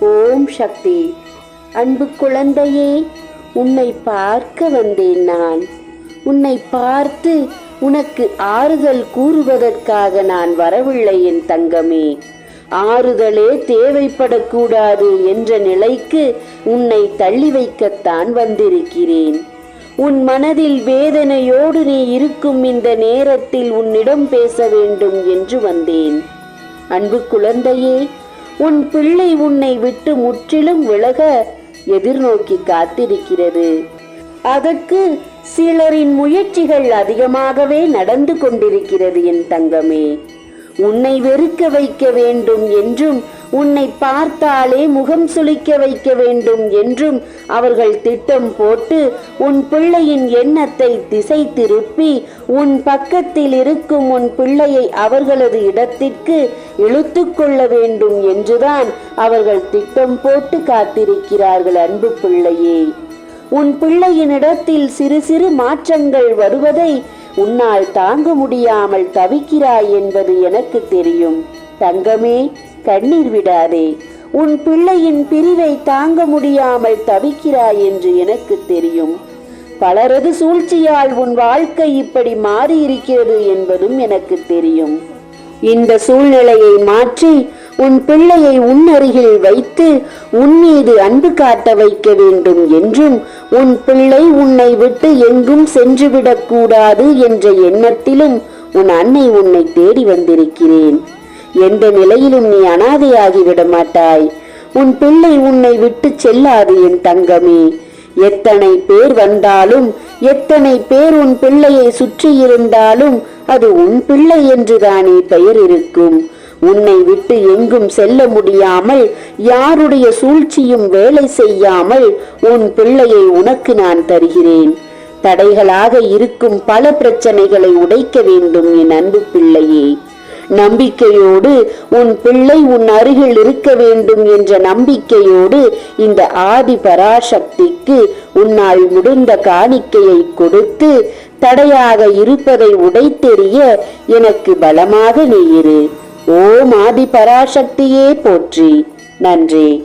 ஓம் சக்தி. அன்பு குழந்தையே உன்னை பார்க்க வந்தேன் நான். உன்னை பார்த்து உனக்கு ஆறுதல் கூறுவதற்காக நான் வரவில்லை என் தங்கமே. ஆறுதலே தேவைப்படக்கூடாது என்ற நிலைக்கு உன்னை தள்ளி வைக்கத்தான் வந்திருக்கிறேன். உன் மனதில் வேதனையோடு நீ இருக்கும் இந்த நேரத்தில் உன்னிடம் பேச வேண்டும் என்று வந்தேன். அன்பு குழந்தையே உன் பிள்ளை உன்னை விட்டு முற்றிலும் விலக எதிர்நோக்கி காத்திருக்கிறது. அதற்கு சிலரின் முயற்சிகள் அதிகமாகவே நடந்து கொண்டிருக்கிறது என் தங்கமே. உன்னை வெறுக்க வைக்க வேண்டும் என்றும் உன்னை பார்த்தாலே முகம் சுளிக்க வைக்க வேண்டும் என்றும் அவர்கள் திட்டம் போட்டு உன் பிள்ளையின் எண்ணத்தை திசை திருப்பி உன் பக்கத்தில் இருக்கும் உன் பிள்ளையை அவர்களது இடத்திற்கு இழுத்து கொள்ள வேண்டும் என்றுதான் அவர்கள் திட்டம் போட்டு காத்திருக்கிறார்கள் அன்பு பிள்ளையே. உன் பிள்ளையின் இடத்தில் சிறு சிறு மாற்றங்கள் வருவதை உன்னால் தாங்க முடியாமல் தவிக்கிறாய் என்பது எனக்கு தெரியும். தங்கமே கண்ணீர் விடாதே. உன் பிள்ளையின் பிரிவை தாங்க முடியாமல் தவிக்கிறாய் என்று எனக்கு தெரியும். பலரது சூழ்ச்சியால் உன் வாழ்க்கை இப்படி மாறியிருக்கிறது என்பதும் எனக்கு தெரியும். இந்த சூழ்நிலையை மாற்றி உன் பிள்ளையை உன் அருகில் வைத்து உன் மீது அன்பு காட்ட வைக்க வேண்டும் என்றும் உன் பிள்ளை உன்னை விட்டு எங்கும் சென்றுவிடக் கூடாது என்ற எண்ணத்திலும் உன் அன்னை உன்னை தேடி வந்திருக்கிறேன். எந்த நிலையிலும் நீ அனாதையாகி விட மாட்டாய் உன் பிள்ளை உன்னை விட்டு செல்லாது என் தங்கமே. எத்தனை பேர் வந்தாலும் எத்தனை பேர் உன் பிள்ளையை சுற்றி இருந்தாலும் அது உன் பிள்ளை என்றுதானே பெயர் இருக்கும். உன்னை விட்டு எங்கும் செல்ல முடியாமல் யாருடைய சூழ்ச்சியும் வேலை செய்யாமல் உன் பிள்ளையை உனக்கு நான் தருகிறேன். தடைகளாக இருக்கும் பல பிரச்சனைகளை உடைக்க வேண்டும் என் அன்பு பிள்ளையே. நம்பிக்கையோடு உன் பிள்ளை உன் அருகில் இருக்க வேண்டும் என்ற நம்பிக்கையோடு இந்த ஆதி பராசக்திக்கு உன்னால் முடிந்த காணிக்கையை கொடுத்து தடையாக இருப்பதை உடைத்தெறிய எனக்கு பலமாக நீ இரு ஓம் ஆதி பராசக்தியே போற்றி. நன்றி.